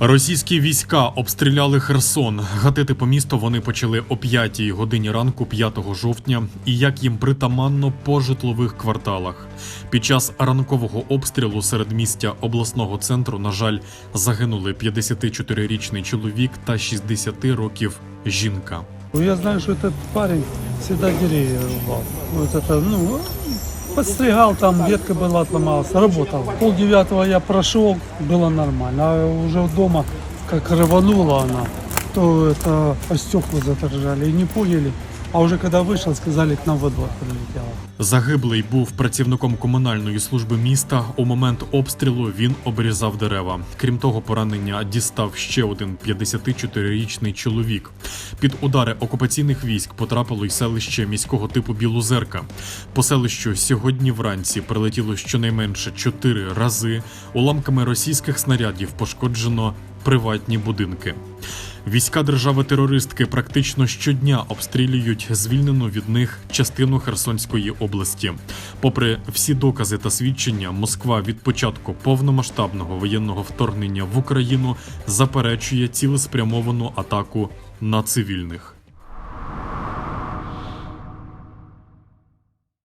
Російські війська обстріляли Херсон. Гатити по місту вони почали о 5 годині ранку 5 жовтня, і як їм притаманно по житлових кварталах. Під час ранкового обстрілу серед містя обласного центру, на жаль, загинули 54-річний чоловік та 60 років жінка. Ну, Я знаю, что этот парень всегда деревья рубал. Вот это, ну, подстригал, там ветка была отломалась, работал. Пол девятого я прошел, было нормально. А уже дома, как рванула она, то это по стеклу заторжали и не поняли. А уже когда вышел, сказали, к нам во двор прилетело. Загиблий був працівником комунальної служби міста. У момент обстрілу він обрізав дерева. Крім того, поранення дістав ще один 54-річний чоловік. Під удари окупаційних військ потрапило й селище міського типу Білозерка. По селищу сьогодні вранці прилетіло щонайменше чотири рази. Уламками російських снарядів пошкоджено приватні будинки. Війська держави-терористки практично щодня обстрілюють звільнену від них частину Херсонської області. Попри всі докази та свідчення, Москва від початку повномасштабного воєнного вторгнення в Україну заперечує цілеспрямовану атаку на цивільних.